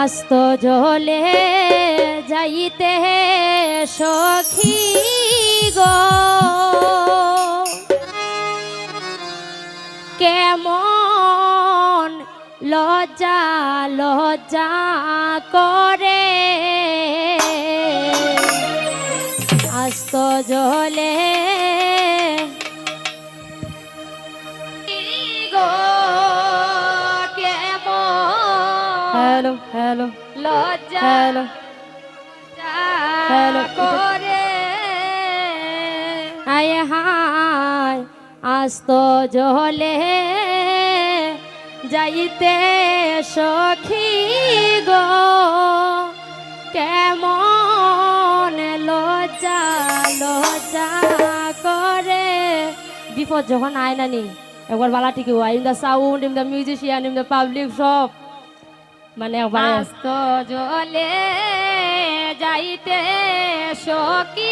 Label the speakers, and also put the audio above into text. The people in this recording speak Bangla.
Speaker 1: আস্ত জলে যাইতে সখী গো। কেমন লজ্জা লজ্জা করে। আস্ত জলে
Speaker 2: হ্যালো হ্যালো
Speaker 1: লজ্জা
Speaker 2: হ্যালো হ্যালো,
Speaker 1: করে। হায় হায় আস্ত জলে যাইতে সখী গো কেমন লজ্জা লজ্জা করে। বিপদ যখন আয় না নি একবার বালা টিকে in the sound in the musician in the public সব। মানে জলে যাইতে সকি